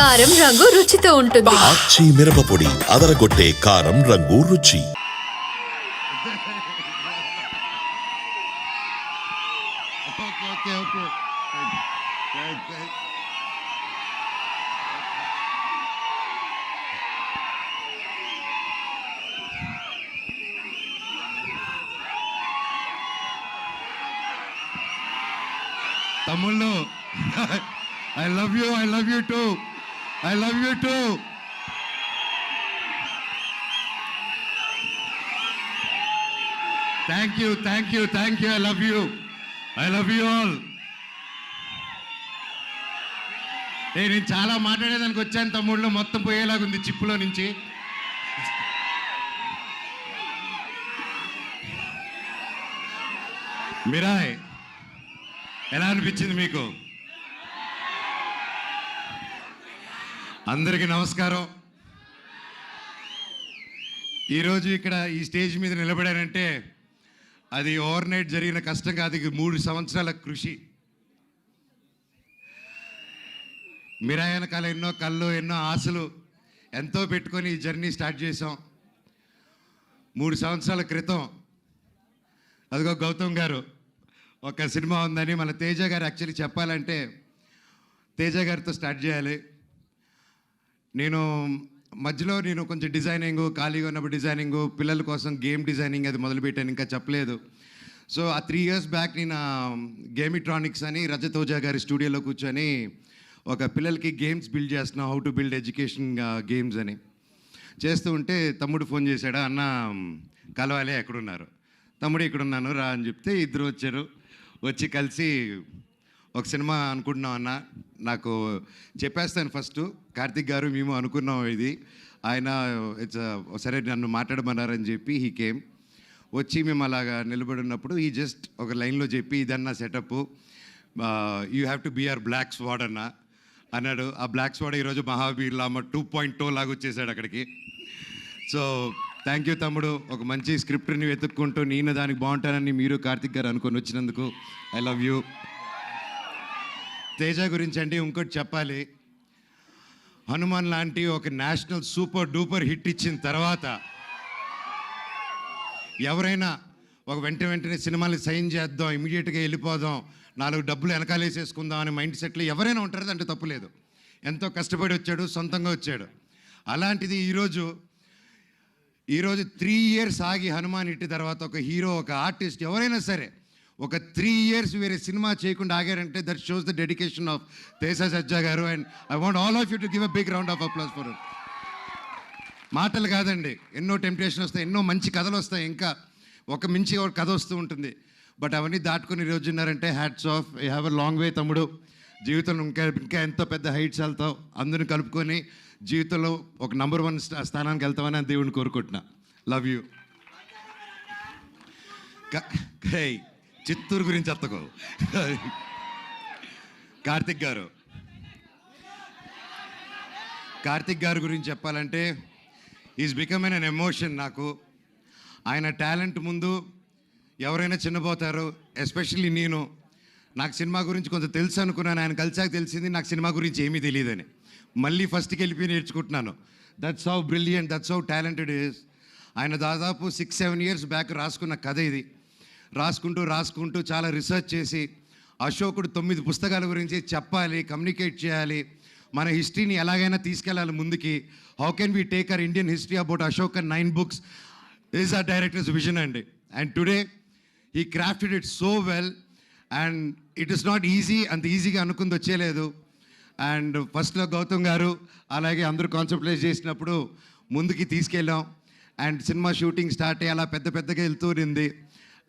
కారం రంగు రుచితో ఉంటుంది. ఆచి మిరపపొడి అదరగొట్టే కారం రంగు రుచి. తమ్ముళ్ళు I love you I love you too I love you too thank you thank you thank you I love you I love you all ఏ నేను చాలా మాట్లాడేదానికి వచ్చాను తమ్ముళ్ళు. మొత్తం పోయేలాగుంది చిప్పులో నుంచి. మిరాయ్ ఎలా అనిపించింది మీకు? అందరికీ నమస్కారం. ఈరోజు ఇక్కడ ఈ స్టేజ్ మీద నిలబడానంటే అది ఓవర్ నైట్ జరిగిన కష్టం కాదు ఇది మూడు సంవత్సరాల కృషి. మిరాయన వెనకాల ఎన్నో కళ్ళు ఎన్నో ఆశలు ఎంతో పెట్టుకొని ఈ జర్నీ స్టార్ట్ చేసాం మూడు సంవత్సరాల క్రితం. అదిగో గౌతమ్ గారు ఒక సినిమా ఉందని మన తేజ గారు యాక్చువల్లీ చెప్పాలంటే తేజ గారితో స్టార్ట్ చేయాలి. నేను మధ్యలో నేను కొంచెం డిజైనింగ్ ఖాళీగా ఉన్నప్పుడు డిజైనింగ్ పిల్లల కోసం గేమ్ డిజైనింగ్ అది మొదలుపెట్టాను ఇంకా చెప్పలేదు. సో ఆ త్రీ ఇయర్స్ బ్యాక్ నేను గేమిట్రానిక్స్ అని రజత్ ఓజా గారి స్టూడియోలో కూర్చొని ఒక పిల్లలకి గేమ్స్ బిల్డ్ చేస్తున్నాం how to build education games అని. చేస్తూ ఉంటే తమ్ముడు ఫోన్ చేశాడు అన్న కలవాలి ఎక్కడున్నారు? తమ్ముడు ఇక్కడున్నాను రా అని చెప్తే ఇద్దరు వచ్చారు. వచ్చి కలిసి ఒక సినిమా అనుకుంటున్నాం అన్న నాకు చెప్పేస్తాను ఫస్ట్ కార్తిక్ గారు మేము అనుకున్నాం ఇది. ఆయన ఇట్స్ సరే నన్ను మాట్లాడమన్నారని చెప్పి హీ కేమ్ వచ్చి మేము అలాగా నిలబడి ఉన్నప్పుడు ఈ జస్ట్ ఒక లైన్లో చెప్పి ఇదన్న setup you have to be our black sword అన్న అన్నాడు. ఆ బ్లాక్ స్వాడ్ ఈరోజు Mahavir Lama two point two లాగా వచ్చేసాడు అక్కడికి. సో థ్యాంక్ యూ తమ్ముడు. ఒక మంచి స్క్రిప్ట్ని వెతుక్కుంటూ నేను దానికి బాగుంటానని మీరు కార్తిక్ గారు అనుకొని వచ్చినందుకు ఐ లవ్ యూ తేజ గురించి అండి ఇంకోటి చెప్పాలి. హనుమాన్ లాంటి ఒక నేషనల్ సూపర్ డూపర్ హిట్ ఇచ్చిన తర్వాత ఎవరైనా ఒక వెంట వెంటనే సినిమాలు సైన్ చేద్దాం ఇమీడియట్గా వెళ్ళిపోదాం నాలుగు డబ్బులు వెనకాలేసేసుకుందాం అనే మైండ్ సెట్లో ఎవరైనా ఉంటారు అంటే తప్పులేదు ఎంతో కష్టపడి వచ్చాడు సొంతంగా వచ్చాడు. అలాంటిది ఈరోజు ఈరోజు త్రీ ఇయర్స్ ఆగి హనుమాన్ ఇట్టి తర్వాత ఒక హీరో ఒక ఆర్టిస్ట్ ఎవరైనా సరే ఒక త్రీ ఇయర్స్ వేరే సినిమా చేయకుండా ఆగారంటే that shows the dedication of Teja Sajja గారు and I want all of you to give a big round of applause for మాటలు కాదండి ఎన్నో టెంప్టేషన్ వస్తాయి ఎన్నో మంచి కథలు వస్తాయి ఇంకా ఒక మించి ఒక కథ వస్తూ ఉంటుంది. బట్ అవన్నీ దాటుకుని ఈరోజు ఉన్నారంటే hats off you have a long way తమ్ముడు. జీవితంలో ఇంకా ఇంకా ఎంతో పెద్ద హైట్స్ వెళ్తావు. అందరిని కలుపుకొని జీవితంలో ఒక నంబర్ వన్ స్థానానికి వెళ్తామని దేవుడిని కోరుకుంటున్నా. లవ్ యూ చిత్తూరు గురించి ఎత్తకో కార్తిక్ గారు. కార్తిక్ గారి గురించి చెప్పాలంటే ఈజ్ బికమ్ అన్ ఎమోషన్ నాకు. ఆయన టాలెంట్ ముందు ఎవరైనా చిన్నపోతారు ఎస్పెషల్లీ నేను. నాకు సినిమా గురించి కొంత తెలుసు అనుకున్నాను ఆయన కలిసాక తెలిసింది నాకు సినిమా గురించి ఏమీ తెలియదని. మళ్ళీ ఫస్ట్కి వెళ్ళిపోయి నేర్చుకుంటున్నాను. That's how brilliant that's how talented is ఆయన దాదాపు సిక్స్ సెవెన్ ఇయర్స్ బ్యాక్ రాసుకున్న కథ ఇది. రాసుకుంటూ రాసుకుంటూ చాలా రీసెర్చ్ చేసి అశోకుడు తొమ్మిది పుస్తకాల గురించి చెప్పాలి కమ్యూనికేట్ చేయాలి. మన హిస్టరీని ఎలాగైనా తీసుకెళ్ళాలి ముందుకి. How can we take our Indian history about Ashok and nine books is our director's vision అండి. And today he crafted it so well and it is not easy అంత ఈజీగా అనుకుంది వచ్చేలేదు. అండ్ ఫస్ట్లో గౌతమ్ గారు అలాగే అందరూ కాన్సన్ట్రేట్ చేసినప్పుడు ముందుకి తీసుకెళ్ళాం. అండ్ సినిమా షూటింగ్ స్టార్ట్ అయ్యి అలా పెద్ద పెద్దగా వెళ్తూ ఉంది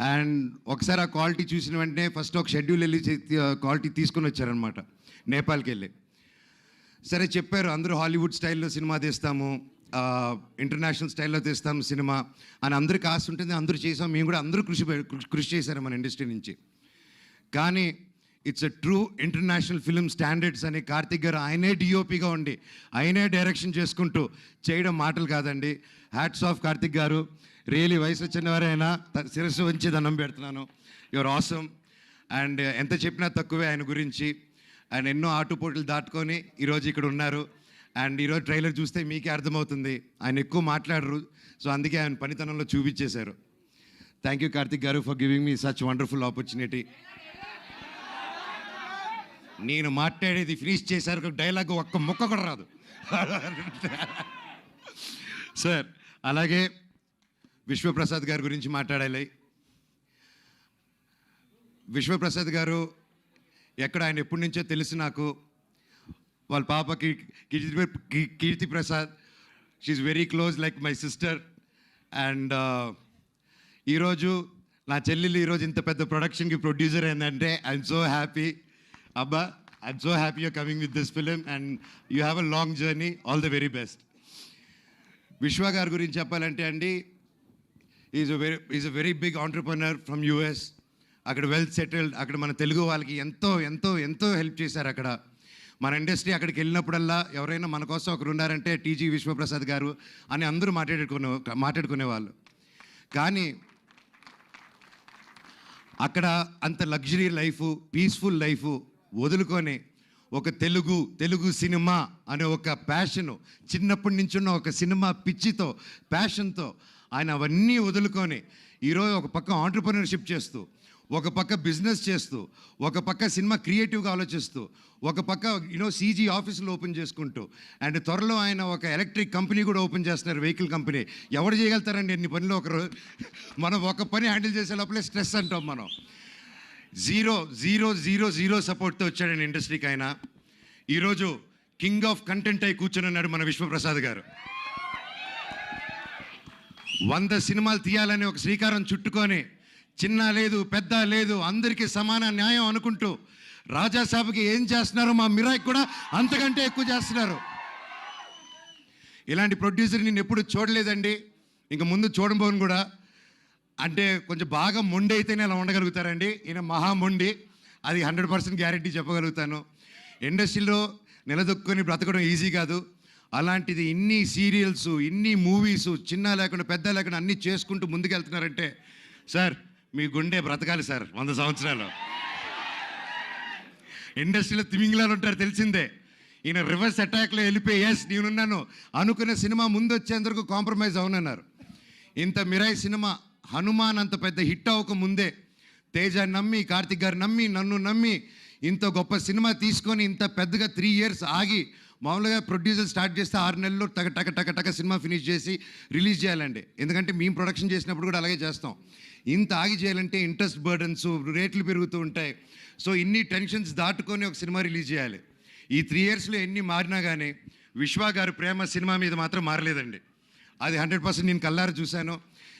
అండ్ ఒకసారి ఆ క్వాలిటీ చూసిన వెంటనే ఫస్ట్ ఒక షెడ్యూల్ వెళ్ళి క్వాలిటీ తీసుకొని వచ్చారనమాట నేపాల్కి వెళ్ళి సరే చెప్పారు అందరూ హాలీవుడ్ స్టైల్లో సినిమా తీస్తాము ఇంటర్నేషనల్ స్టైల్లో తీస్తాం సినిమా అని అందరికి ఆశ ఉంటుంది అందరూ చేసాం మేము కూడా అందరూ కృషి కృషి- చేశారు మన ఇండస్ట్రీ నుంచి. కానీ it's a true international film standards అని కార్తిక్ గారు ఆయనే డిఓపిగా ఉండి ఆయనే డైరెక్షన్ చేసుకుంటూ చేయడం మాటలు కాదండి. హ్యాట్స్ ఆఫ్ కార్తిక్ గారు. రియలీ వయసు వచ్చిన వారైనా శిరస్సు వంచి దండం పెడుతున్నాను. యువర్ ఆసమ్ అండ్ ఎంత చెప్పినా తక్కువే ఆయన గురించి. ఆయన ఎన్నో ఆటుపోట్లు దాటుకొని ఈరోజు ఇక్కడ ఉన్నారు. అండ్ ఈరోజు ట్రైలర్ చూస్తే మీకే అర్థమవుతుంది. ఆయన ఎక్కువ మాట్లాడరు. సో అందుకే ఆయన పనితనంలో చూపించేశారు. థ్యాంక్ యూ కార్తిక్ గారు for giving me such wonderful opportunity నేను మాట్లాడేది ఫినిష్ చేశారు. డైలాగ్ ఒక్క ముక్క కూడా రాదు. సార్ అలాగే విశ్వప్రసాద్ గారి గురించి మాట్లాడాలి. విశ్వప్రసాద్ గారు ఎక్కడ ఆయన ఎప్పటి నుంచో తెలుసు నాకు. వాళ్ళ పాపకి Keerthi Keerthi Prasad she's very close like my sister and ఈరోజు నా చెల్లెలు ఈరోజు ఇంత పెద్ద ప్రొడక్షన్కి ప్రొడ్యూసర్ ఏంటంటే ఐఎమ్ సో హ్యాపీ అబ్బా I'm so happy you coming with this film and you have a long journey all the very best Vishwa గారి గురించి చెప్పాలంటే అండి is very is a very big entrepreneur from US అక్కడ well settled అక్కడ మన తెలుగు వాళ్ళకి ఎంతో ఎంతో ఎంతో హెల్ప్ చేశారు అక్కడ. మన ఇండస్ట్రీ అక్కడికి వెళ్ళినప్పుడల్లా ఎవరైనా మన కోసం ఒకరు ఉన్నారంటే టీజీ విశ్వప్రసాద్ గారు అని అందరూ మాట్లాడుకునే మాట్లాడుకునేవాళ్ళు. కానీ అక్కడ అంత లగ్జరీ లైఫ్ పీస్ఫుల్ లైఫ్ వదులుకొని ఒక తెలుగు తెలుగు సినిమా అనే ఒక ప్యాషను చిన్నప్పటి నుంచి ఉన్న ఒక సినిమా పిచ్చితో ప్యాషన్తో ఆయన అవన్నీ వదులుకొని ఈరోజు ఒక పక్క ఆంటర్ప్రినర్షిప్ చేస్తూ ఒక పక్క బిజినెస్ చేస్తూ ఒక పక్క సినిమా క్రియేటివ్గా ఆలోచిస్తూ ఒక పక్క యూనో సీజీ ఆఫీసులు ఓపెన్ చేసుకుంటూ అండ్ త్వరలో ఆయన ఒక ఎలక్ట్రిక్ కంపెనీ కూడా ఓపెన్ చేస్తున్నారు వెహికల్ కంపెనీ ఎవరు చేయగలుగుతారండి ఎన్ని పనులు ఒకరు మనం ఒక పని హ్యాండిల్ చేసే లోపలే స్ట్రెస్ అంటాం మనం. జీరో జీరో జీరో జీరో సపోర్ట్తో వచ్చాడండి ఇండస్ట్రీకి ఆయన. ఈరోజు కింగ్ ఆఫ్ కంటెంట్ అయి కూర్చొని ఉన్నాడు మన విశ్వప్రసాద్ గారు. వంద సినిమాలు తీయాలని ఒక శ్రీకారం చుట్టుకొని చిన్న లేదు పెద్ద లేదు అందరికీ సమాన న్యాయం అనుకుంటూ రాజాసాబుకి ఏం చేస్తున్నారో మా మిరాయికి కూడా అంతకంటే ఎక్కువ చేస్తున్నారు. ఇలాంటి ప్రొడ్యూసర్ నేను ఎప్పుడు చూడలేదండి. ఇంక ముందు చూడబోను కూడా. అంటే కొంచెం బాగా మొండి అయితేనే అలా ఉండగలుగుతారండి. ఈయన మహా మొండి. అది హండ్రెడ్ పర్సెంట్ గ్యారంటీ చెప్పగలుగుతాను. ఇండస్ట్రీలో నిలదొక్కుని బ్రతకడం ఈజీ కాదు. అలాంటిది ఇన్ని సీరియల్స్ ఇన్ని మూవీస్ చిన్న లేకుండా పెద్ద లేకుండా అన్నీ చేసుకుంటూ ముందుకెళ్తున్నారంటే సార్ మీ గుండె బ్రతకాలి సార్ వంద సంవత్సరాలు. ఇండస్ట్రీలో తిమింగ్లాలు ఉంటారు తెలిసిందే. ఈయన రివర్స్ అటాక్లో వెళ్ళిపోయి ఎస్ నేనున్నాను. అనుకున్న సినిమా ముందు వచ్చేందుకు కాంప్రమైజ్ అవునన్నారు ఇంత మిరాయి సినిమా హనుమాన్ అంత పెద్ద హిట్ అవ్వక ముందే తేజ నమ్మి కార్తిక్ గారు నమ్మి నన్ను నమ్మి ఇంత గొప్ప సినిమా తీసుకొని ఇంత పెద్దగా త్రీ ఇయర్స్ ఆగి మామూలుగా ప్రొడ్యూసర్ స్టార్ట్ చేస్తే ఆరు నెలల్లో టక టక టక టక సినిమా ఫినిష్ చేసి రిలీజ్ చేయాలండి. ఎందుకంటే మేము ప్రొడక్షన్ చేసినప్పుడు కూడా అలాగే చేస్తాం. ఇంత ఆగి చేయాలంటే ఇంట్రెస్ట్ బర్డన్స్ రేట్లు పెరుగుతూ ఉంటాయి. సో ఇన్ని టెన్షన్స్ దాటుకొని ఒక సినిమా రిలీజ్ చేయాలి. ఈ త్రీ ఇయర్స్లో ఎన్ని మారినా కానీ విశ్వ గారు ప్రేమ సినిమా మీద మాత్రం మారలేదండి. అది హండ్రెడ్ పర్సెంట్ నేను కల్లారు చూశాను.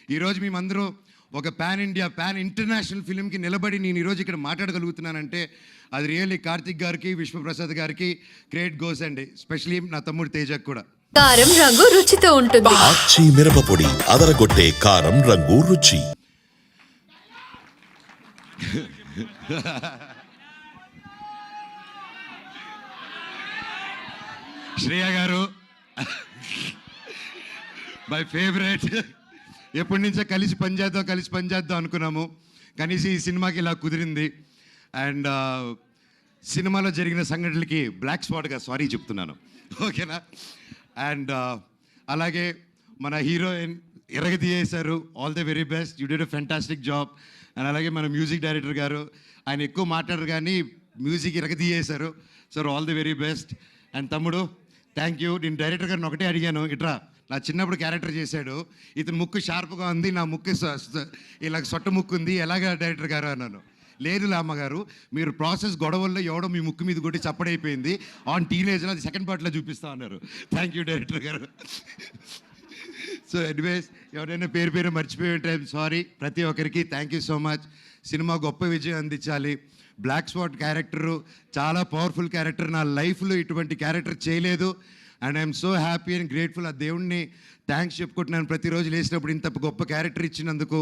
ఈరోజు మేమందరూ ఒక పాన్ ఇండియా పాన్ ఇంటర్నేషనల్ ఫిల్మ్కి నిలబడి నేను ఈరోజు ఇక్కడ మాట్లాడగలుగుతున్నానంటే అది రియల్లీ కార్తిక్ గారికి విశ్వప్రసాద్ గారికి క్రియేట్ గోస్ అండి. స్పెషలీ నా తమ్ముడు తేజకు కూడా. కారం రంగు రుచితో ఉంటుంది. ఆచి మిరపపొడి అదరగొట్టే కారం రంగు రుచి. శ్రేయ గారు మై ఫేవరెట్ ఎప్పటి నుంచో కలిసి పనిచేద్దాం కలిసి పనిచేద్దాం అనుకున్నాము. కనీసం ఈ సినిమాకి ఇలా కుదిరింది. అండ్ సినిమాలో జరిగిన సంఘటనలకి బ్లాక్ స్పాట్గా సారీ చెప్తున్నాను. ఓకేనా? అండ్ అలాగే మన heroine ఎరగదీయేశారు all the very best you did a fantastic job and అలాగే మన మ్యూజిక్ డైరెక్టర్ గారు ఆయన ఎక్కువ మాట్లాడరు కానీ music ఎరగదీయేశారు sir all the very best and తమ్ముడు థ్యాంక్ యూ నేను డైరెక్టర్ గారిని ఒకటే అడిగాను. ఇట్రా నా చిన్నప్పుడు క్యారెక్టర్ చేశాడు. ఇతని ముక్కు షార్ప్గా ఉంది నా ముక్కు స- ఇలా సొట్ట ముక్కు ఉంది ఎలాగా డైరెక్టర్ గారు అన్నాను. లేదు అమ్మగారు మీరు ప్రాసెస్ గొడవల్లో ఎవడో మీ ముక్కు మీద కొట్టి చప్పడైపోయింది ఆన్ టీనేజ్లో అది సెకండ్ పార్ట్లో చూపిస్తా అన్నారు. థ్యాంక్ యూ డైరెక్టర్ గారు. సో ఎనీవేస్ ఎవరైనా పేరు పేరు మర్చిపోయి ఉంటే సారీ ప్రతి ఒక్కరికి థ్యాంక్ యూ సో మచ్ సినిమా గొప్ప విజయం అందించాలి. బ్లాక్ స్పాట్ క్యారెక్టరు చాలా పవర్ఫుల్ క్యారెక్టర్ నా లైఫ్లో ఇటువంటి క్యారెక్టర్ చేయలేదు. And I'm so happy and grateful ఆ దేవుణ్ణి థ్యాంక్స్ చెప్పుకుంటున్నాను ప్రతిరోజు లేచినప్పుడు ఇంత గొప్ప క్యారెక్టర్ ఇచ్చినందుకు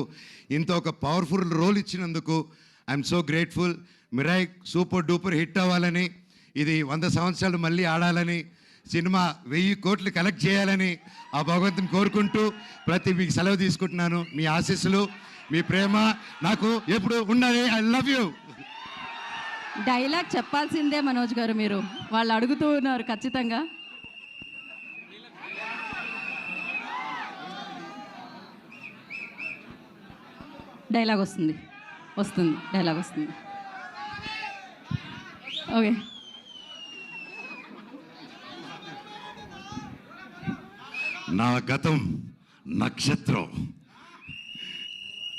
ఇంత ఒక పవర్ఫుల్ రోల్ ఇచ్చినందుకు I'm so grateful Mirai super duper hit అవ్వాలని ఇది వంద సంవత్సరాలు మళ్ళీ ఆడాలని సినిమా వెయ్యి కోట్లు కలెక్ట్ చేయాలని ఆ భగవంతుని కోరుకుంటూ ప్రతి మీకు సెలవు తీసుకుంటున్నాను. మీ ఆశీస్సులు మీ ప్రేమ నాకు ఎప్పుడు ఉండాలి. ఐ లవ్ యూ డైలాగ్ చెప్పాల్సిందే మనోజ్ గారు మీరు. వాళ్ళు అడుగుతూ ఉన్నారు ఖచ్చితంగా. డైలాగ్ వస్తుంది. వస్తుంది డైలాగ్ వస్తుంది. ఓకే. నా గతం నక్షత్రం.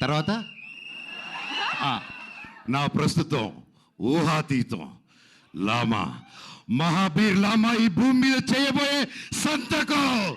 తర్వాత? ఆ, నా ప్రస్తుతం ఊహాతీతం. లామా మహాబీర్ లామా ఈ భూమి మీద చేయబోయే సంతకం.